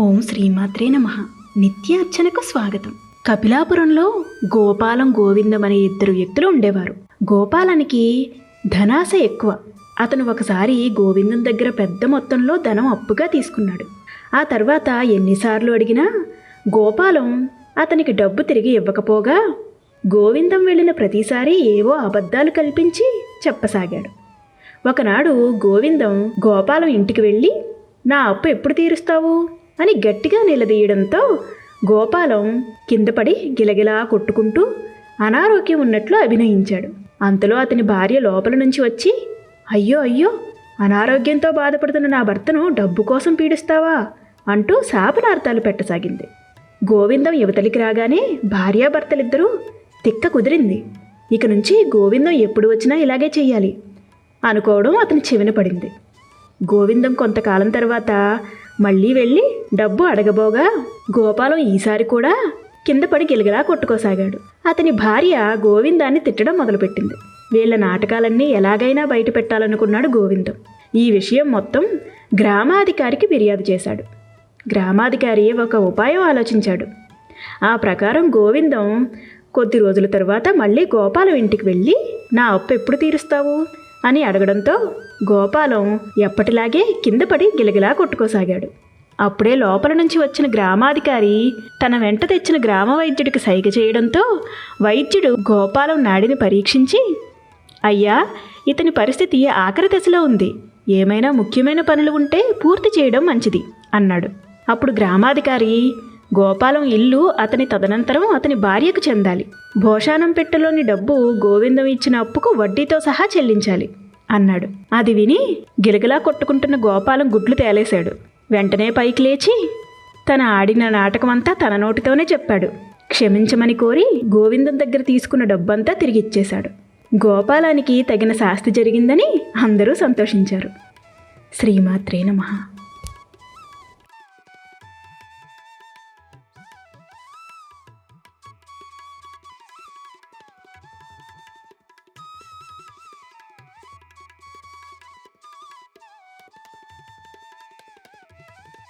ఓం శ్రీమాత్రే నమ. నిత్యార్చనకు స్వాగతం. కపిలాపురంలో గోపాలం గోవిందం అనే ఇద్దరు వ్యక్తులు ఉండేవారు. గోపాలానికి ధనాశ ఎక్కువ. అతను ఒకసారి గోవిందం దగ్గర పెద్ద మొత్తంలో ధనం అప్పుగా తీసుకున్నాడు. ఆ తర్వాత ఎన్నిసార్లు అడిగినా గోపాలం అతనికి డబ్బు తిరిగి ఇవ్వకపోగా గోవిందం వెళ్ళిన ప్రతిసారి ఏవో అబద్ధాలు కల్పించి చెప్పసాగాడు. ఒకనాడు గోవిందం గోపాలం ఇంటికి వెళ్ళి నా అప్పు ఎప్పుడు తీరుస్తావు? అని గట్టిగా నిలదీయడంతో గోపాలం కిందపడి గిలగిలా కొట్టుకుంటూ అనారోగ్యం ఉన్నట్లు అభినయించాడు. అంతలో అతని భార్య లోపల నుంచి వచ్చి అయ్యో అయ్యో అనారోగ్యంతో బాధపడుతున్న నా భర్తను డబ్బు కోసం పీడిస్తావా? అంటూ శాపనార్థాలు పెట్టసాగింది. గోవిందం యువతలికి రాగానే భార్యాభర్తలిద్దరూ తిక్క కుదిరింది. ఇక నుంచి గోవిందం ఎప్పుడు వచ్చినా ఇలాగే చెయ్యాలి అనుకోవడం అతని చెవిన పడింది. గోవిందం కొంతకాలం తర్వాత మళ్ళీ వెళ్ళి డబ్బు అడగబోగా గోపాలం ఈసారి కూడా కింద పడి గిలగిలా కొట్టుకోసాగాడు. అతని భార్య గోవిందాన్ని తిట్టడం మొదలుపెట్టింది. వీళ్ళ నాటకాలన్నీ ఎలాగైనా బయట పెట్టాలనుకున్నాడు గోవిందం. ఈ విషయం మొత్తం గ్రామాధికారికి ఫిర్యాదు చేశాడు. గ్రామాధికారి ఒక ఉపాయం ఆలోచించాడు. ఆ ప్రకారం గోవిందం కొద్ది రోజుల తర్వాత మళ్ళీ గోపాలం ఇంటికి వెళ్ళి నా అప్పు ఎప్పుడు తీరుస్తావు? అని అడగడంతో గోపాలం ఎప్పటిలాగే కింద పడి గిలగిలా కొట్టుకోసాగాడు. అప్పుడే లోపల నుంచి వచ్చిన గ్రామాధికారి తన వెంట తెచ్చిన గ్రామ వైద్యుడికి సైగ చేయడంతో వైద్యుడు గోపాలం నాడిని పరీక్షించి అయ్యా ఇతని పరిస్థితి ఆఖరి దశలో ఉంది. ఏమైనా ముఖ్యమైన పనులు ఉంటే పూర్తి చేయడం మంచిది అన్నాడు. అప్పుడు గ్రామాధికారి గోపాలం ఇల్లు అతని తదనంతరం అతని భార్యకు చెందాలి. భోషానం పెట్టెలోని డబ్బు గోవిందం ఇచ్చిన అప్పుకు వడ్డీతో సహా చెల్లించాలి అన్నాడు. అది విని గిలగిలా కొట్టుకుంటున్న గోపాలం గుడ్లు తేలేశాడు. వెంటనే పైకి లేచి తన ఆడిన నాటకమంతా తన నోటితోనే చెప్పాడు. క్షమించమని కోరి గోవిందం దగ్గర తీసుకున్న డబ్బంతా తిరిగిచ్చేశాడు. గోపాలానికి తగిన శాస్తి జరిగిందని అందరూ సంతోషించారు. శ్రీమాత్రే నమః.